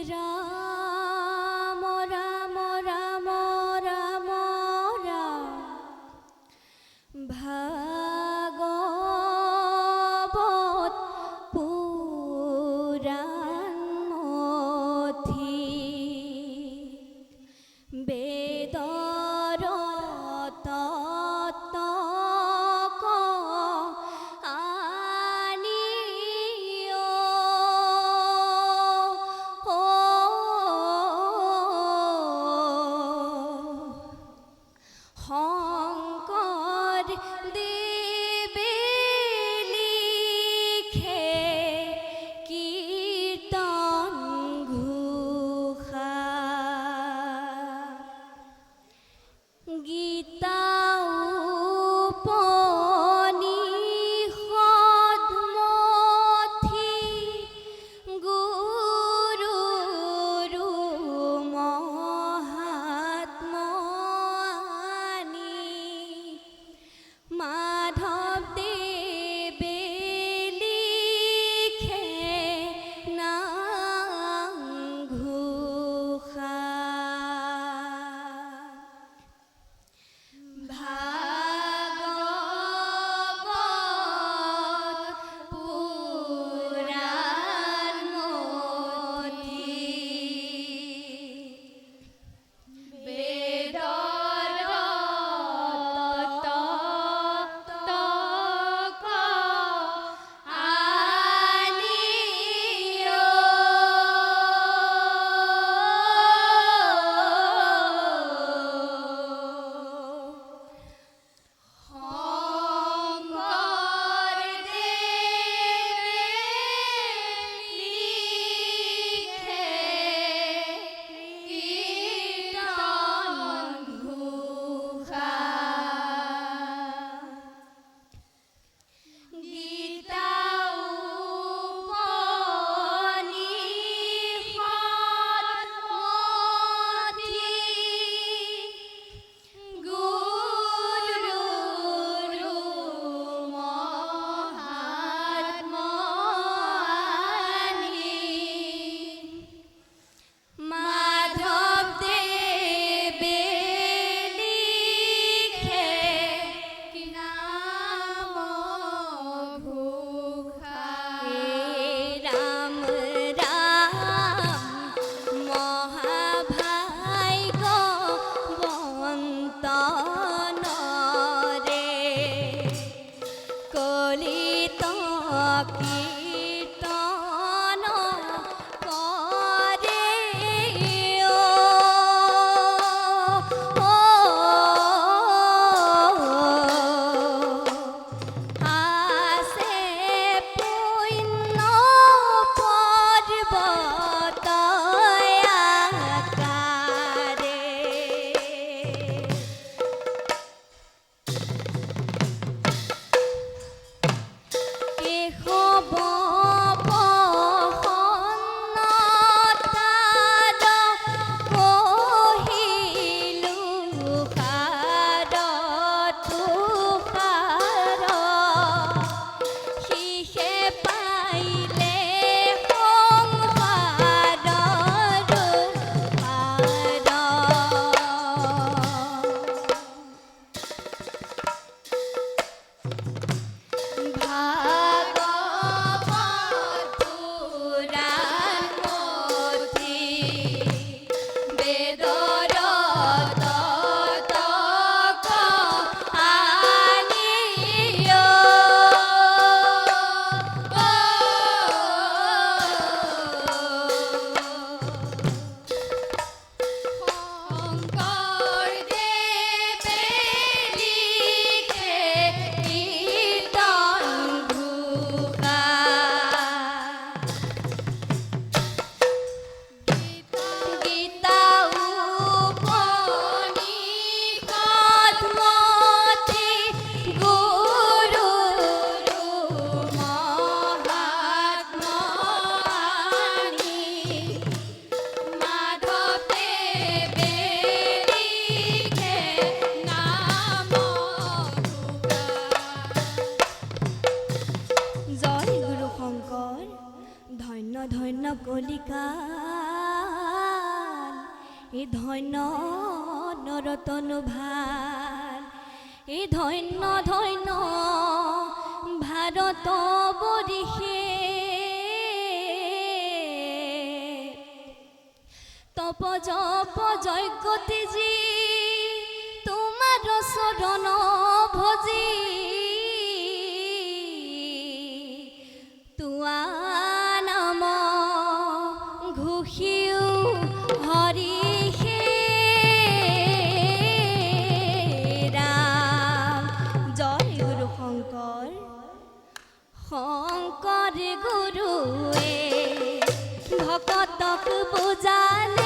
ৰাম জপ জপ যজ্ঞতিজি তোমার চরণ ভজি। তোৱা হৰি শংকৰ গুৰুৱে ভকতক বুজালে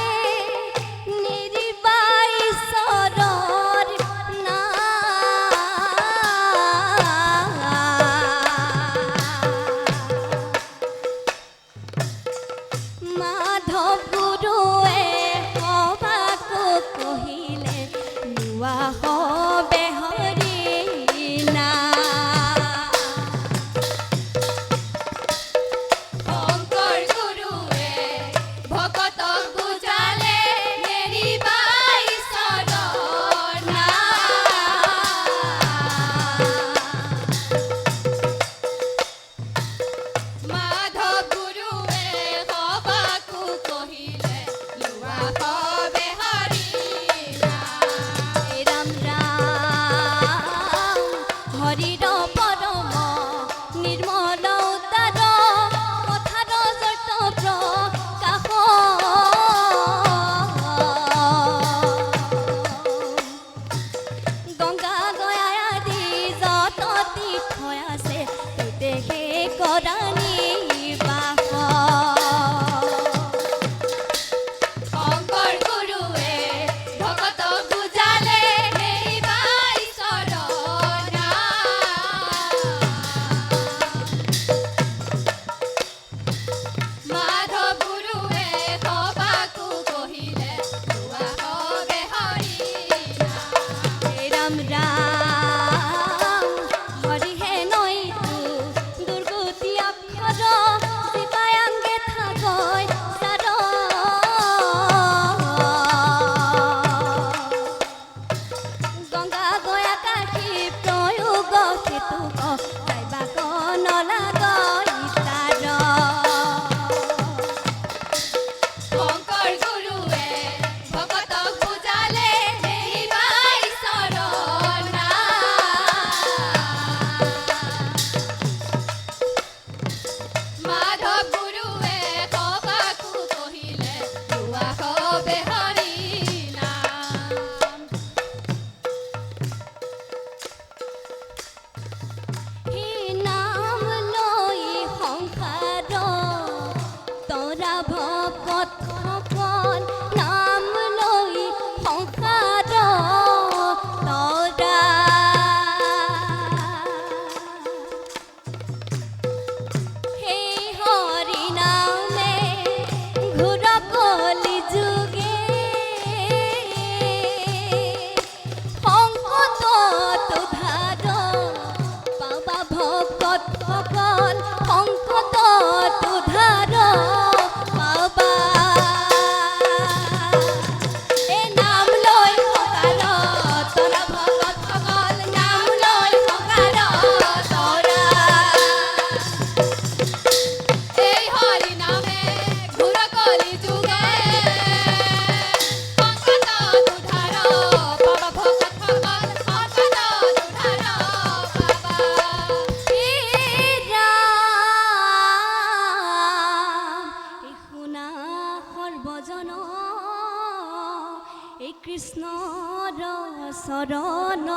শরণ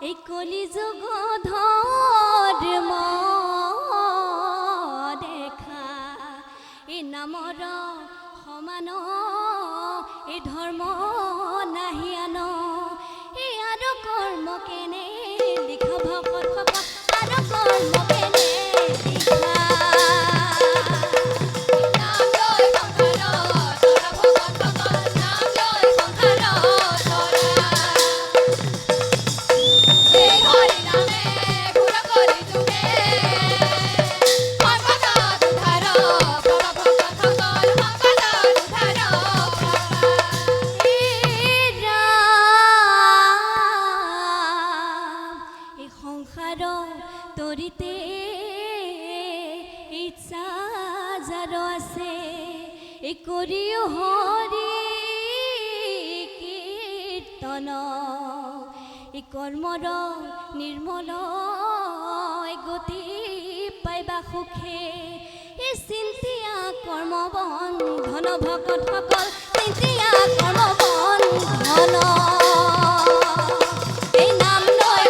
এই কলিযুগ ধন করিও হরি কীর্তন। কর্মর নির্মল গতি পাইবা সুখে। এই চিন্তিয়া কৰ্ম বন্ধন ভকতসকল চিন্তিয়া কৰ্ম বন্ধন এই নাম লৈ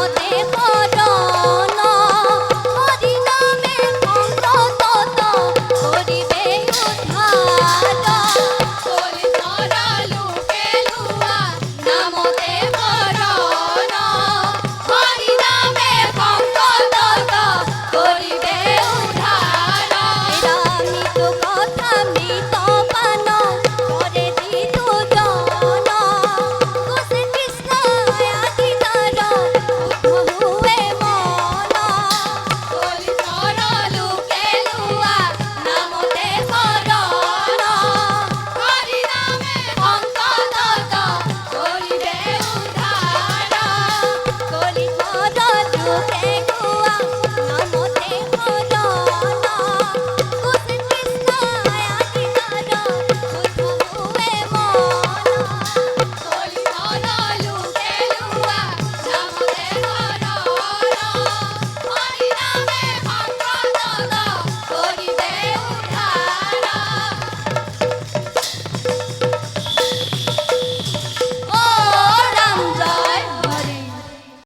পদে পদে